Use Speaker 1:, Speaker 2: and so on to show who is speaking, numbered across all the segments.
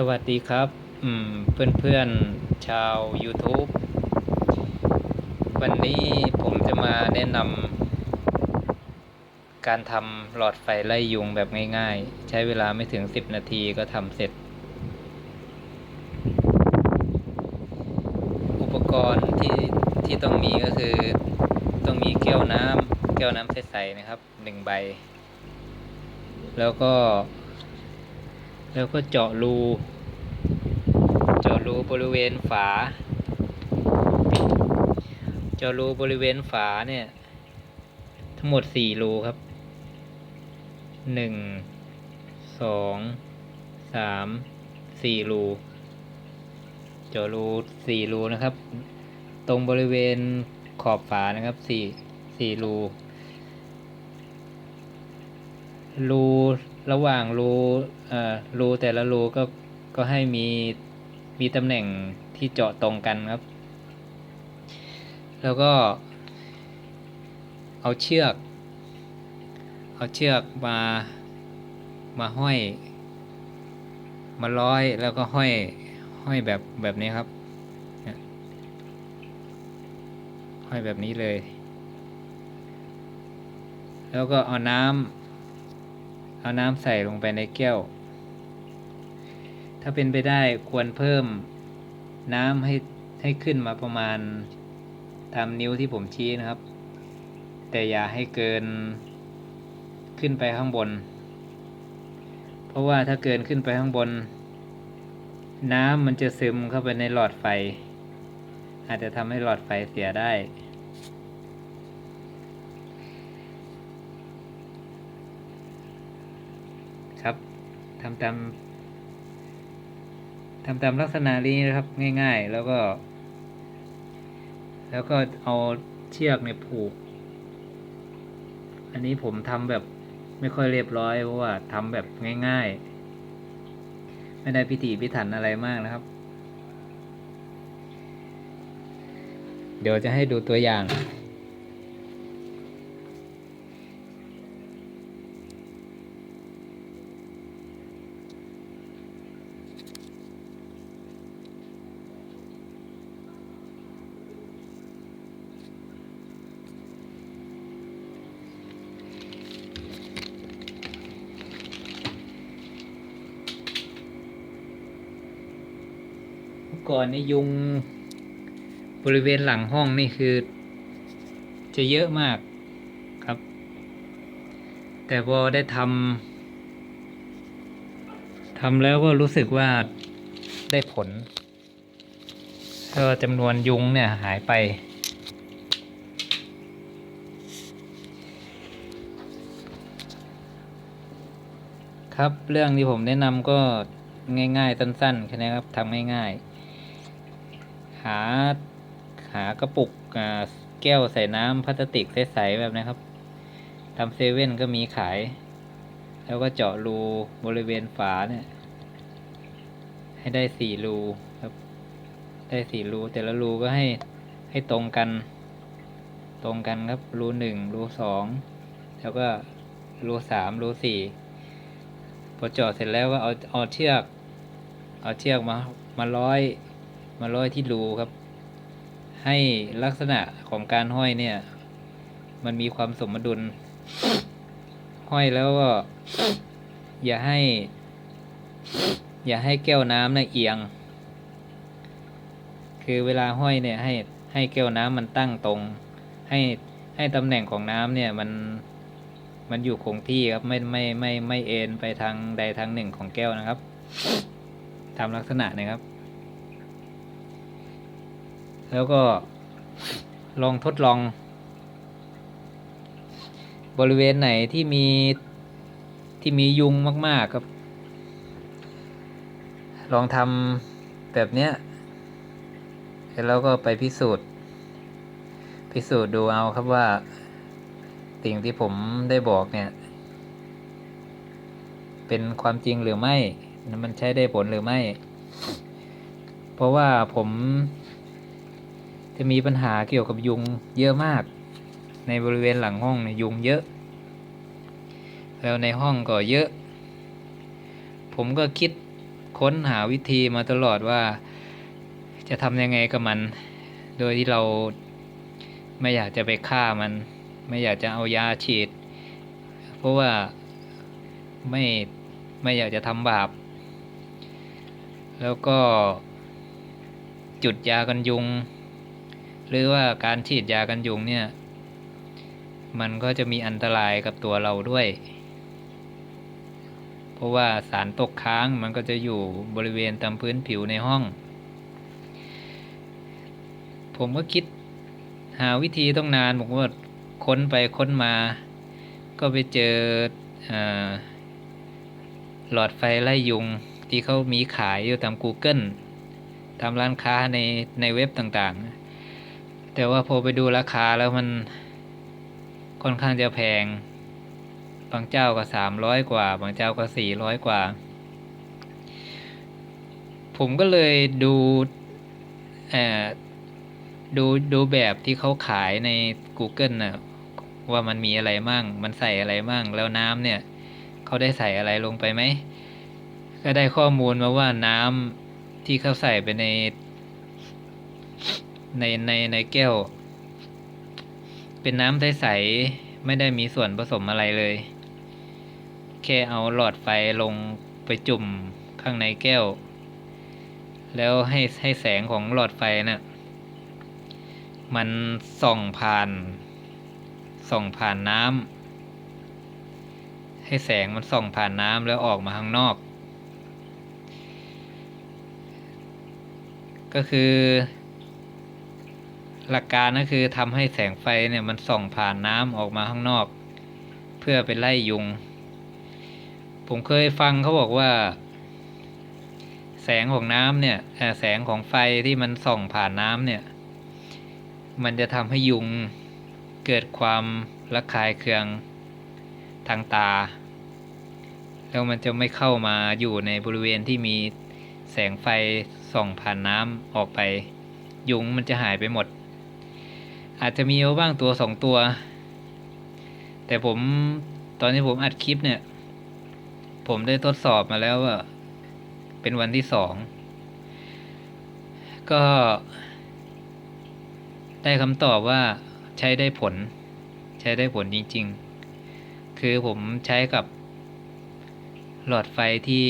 Speaker 1: สวัสดีครับอืมเพื่อนๆชาว YouTube วันนี้ผมจะมาแนะนำการทำหลอดไฟไล่ยุงแบบง่ายๆ ใช้เวลาไม่ถึง 10 นาทีก็ทำเสร็จ อุปกรณ์ที่ที่ต้องมีก็คือ ต้องมีแก้วน้ำแก้วน้ำใสๆนะครับหนึ่งใบ แล้วก็ แล้วก็เจาะรู เจาะรูบริเวณฝา เจาะรูบริเวณฝาเนี่ย ทั้งหมดสี่รูครับหนึ่งสองสามสี่รู เจาะรูสี่รูนะครับ ตรงบริเวณขอบฝานะครับสี่สี่รู รูระหว่างรูเอ่อรูแต่ละรูก็ก็ให้มีมีตำแหน่งที่เจาะตรงกันครับ แล้วก็เอาเชือก เอาเชือกมามาห้อย มาร้อยแล้วก็ห้อยห้อยแบบแบบนี้ครับห้อยแบบนี้เลย แล้วก็เอาน้ำ เอาน้ำใส่ลงไปในแก้ว ถ้าเป็นไปได้ควรเพิ่มน้ำให้ให้ขึ้นมาประมาณตามนิ้วที่ผมชี้นะครับ แต่อย่าให้เกินขึ้นไปข้างบน เพราะว่าถ้าเกินขึ้นไปข้างบน น้ำมันจะซึมเข้าไปในหลอดไฟ อาจจะทำให้หลอดไฟเสียได้ ครับ ทำตามทำตามลักษณะนี้นะครับ ง่าย ๆ แล้วก็ แล้วก็เอาเชือกเนี่ยผูก อันนี้ผมทำแบบไม่ค่อยเรียบร้อยเพราะว่าทำแบบง่าย ๆ ไม่ได้พิถีพิถันอะไรมากนะครับ เดี๋ยวจะให้ดูตัวอย่าง ก่อนนี่ยุงบริเวณหลังห้องนี่คือ จะเยอะมากครับ แต่พอได้ทำทำแล้วก็รู้สึกว่าได้ผลก็จำนวนยุงเนี่ยหายไป ครับเรื่องที่ผมแนะนำก็ง่ายๆ สั้นๆแค่นี้ครับทำง่ายๆาหากระปุกแก้วใส่น้ำพลาสติกใสๆแบบนะครับทำเซเว่นก็มีขาย แล้วก็เจาะรูบริเวณฝาเนี่ย ให้ได้สี่รูครับ ได้สี่รูแต่ละรูก็ให้ให้ตรงกัน ตรงกันครับ รูหนึ่งรูสองแล้วก็รูสามรูสี่พอเจาะเสร็จแล้วก็เอาเอาเชือก เอาเชือกมามาร้อย มาร้อยที่รูครับ ให้ลักษณะของการห้อยเนี่ย มันมีความสมดุล ห้อยแล้วก็ อย่าให้ อย่าให้แก้วน้ำเนี่ยเอียง คือเวลาห้อยเนี่ยให้ให้แก้วน้ำมันตั้งตรง ให้ให้ตำแหน่งของน้ำเนี่ยมันมันอยู่คงที่ครับไม่ไม่ไม่ไม่เอ็นไปทางใดทางหนึ่งของแก้วนะครับทำลักษณะนะครับ แล้วก็ลองทดลอง บริเวณไหนที่มีที่มียุงมาก ๆ ครับ ลองทำแบบเนี้ยแล้วก็ไปพิสูจน์ พิสูจน์ดูเอาครับว่าสิ่งที่ผมได้บอกเนี่ย เป็นความจริงหรือไม่ มันใช้ได้ผลหรือไม่ เพราะว่าผม จะมีปัญหาเกี่ยวกับยุงเยอะมาก ในบริเวณหลังห้องเนี่ยยุงเยอะ แล้วในห้องก็เยอะ ผมก็คิดค้นหาวิธีมาตลอดว่า จะทำยังไงกับมัน โดยที่เราไม่อยากจะไปฆ่ามัน ไม่อยากจะเอายาฉีด เพราะว่าไม่ไม่อยากจะทำบาป แล้วก็จุดยากันยุง หรือว่าการฉีดยากันยุงเนี่ย มันก็จะมีอันตรายกับตัวเราด้วย เพราะว่าสารตกค้างมันก็จะอยู่บริเวณตามพื้นผิวในห้อง ผมก็คิดหาวิธีต้องนานผมว่าค้นไปค้นมา ก็ไปเจออหลอดไฟไล่ยุงที่เขามีขายอยู่ตาม Google ตามร้านค้าในในเว็บต่างๆ แต่ว่าพอไปดูราคาแล้วมันค่อนข้างจะแพง บางเจ้าก็สามร้อยกว่า บางเจ้าก็สี่ร้อยกว่า ผมก็เลยดูดูดูแบบที่เขาขายใน Google นะว่ามันมีอะไรมั่ง มันใส่อะไรมั่ง แล้วน้ำเนี่ยเขาได้ใส่อะไรลงไปไหม ก็ได้ข้อมูลมาว่าน้ำที่เขาใส่ไปใน ในในในแก้ว เป็นน้ำใสๆไม่ได้มีส่วนผสมอะไรเลย แค่เอาหลอดไฟลงไปจุ่มข้างในแก้ว แล้วให้ให้แสงของหลอดไฟนะ่ะมันส่องผ่าน ส่องผ่านน้ำให้แสงมันส่องผ่านน้ำแล้วออกมาข้างนอก ก็คือ หลักการก็คือทำให้แสงไฟเนี่ยมันส่องผ่านน้ำออกมาข้างนอก เพื่อไปไล่ยุง ผมเคยฟังเขาบอกว่า แสงของน้ำเนี่ยแสงของไฟที่มันส่องผ่านน้ำเนี่ย มันจะทำให้ยุงเกิดความระคายเคืองทางตา แล้วมันจะไม่เข้ามาอยู่ในบริเวณที่มีแสงไฟส่องผ่านน้ำออกไป ยุงมันจะหายไปหมด อาจจะมีบ้างตัวสองตัว แต่ผมตอนนี้ผมอัดคลิปเนี่ย ผมได้ทดสอบมาแล้วว่า เป็นวันที่สอง ก็ ได้คำตอบว่าใช้ได้ผล ใช้ได้ผลจริง ๆ คือผมใช้กับ หลอดไฟที่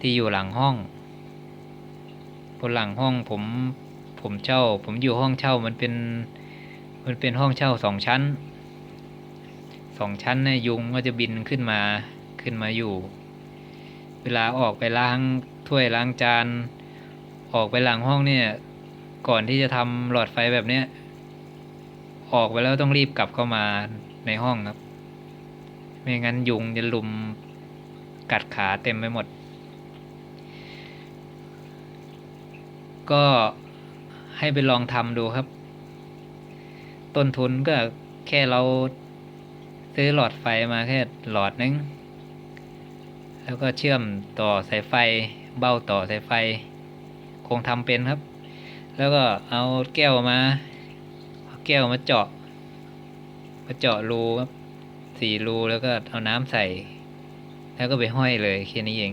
Speaker 1: ที่อยู่หลังห้องบนหลังห้องผม ผมเช่า ผมอยู่ห้องเช่ามันเป็น มันเป็นห้องเช่าสองชั้นสองชั้นเนี่ยยุงก็จะบินขึ้นมาขึ้นมาอยู่ เวลาออกไปล้างถ้วยล้างจาน ออกไปหลังห้องเนี่ย ก่อนที่จะทำหลอดไฟแบบเนี้ยออกไปแล้วต้องรีบกลับเข้ามาในห้องครับ ไม่งั้นยุงจะลุมกัดขาเต็มไปหมด ก็ ให้ไปลองทำดูครับ ต้นทุนก็แค่เราซื้อหลอดไฟมาแค่หลอดนึง แล้วก็เชื่อมต่อสายไฟ เบ้าต่อสายไฟ คงทำเป็นครับ แล้วก็เอาแก้วมา แก้วมาเจาะ มาเจาะรูครับสี่รูแล้วก็เอาน้ำใส่ แล้วก็ไปห้อยเลยแค่นี้เอง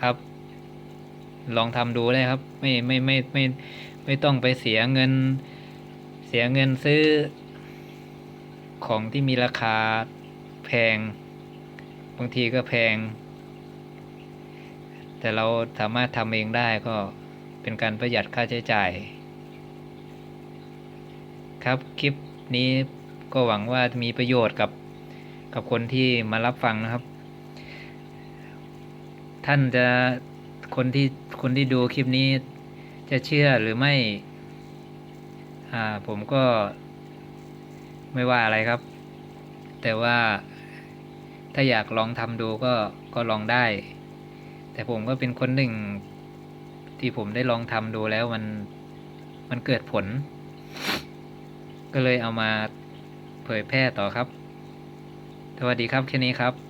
Speaker 1: ครับ ลองทำดูได้ครับ ไม่ไม่ไม่ไม่ไม่ไม่ต้องไปเสียเงิน เสียเงินซื้อ ของที่มีราคาแพง บางทีก็แพง แต่เราสามารถทำเองได้ก็เป็นการประหยัดค่าใช้จ่าย ครับคลิปนี้ก็หวังว่าจะมีประโยชน์กับกับคนที่มารับฟังนะครับ ท่านจะคนที่ คนที่ดูคลิปนี้จะเชื่อหรือไม่ อ่า ผมก็ไม่ว่าอะไรครับ แต่ว่าถ้าอยากลองทำดูก็ก็ลองได้ แต่ผมก็เป็นคนหนึ่งที่ผมได้ลองทำดูแล้วมันมันเกิดผล ก็เลยเอามาเผยแพร่ต่อครับ สวัสดีครับแค่นี้ครับ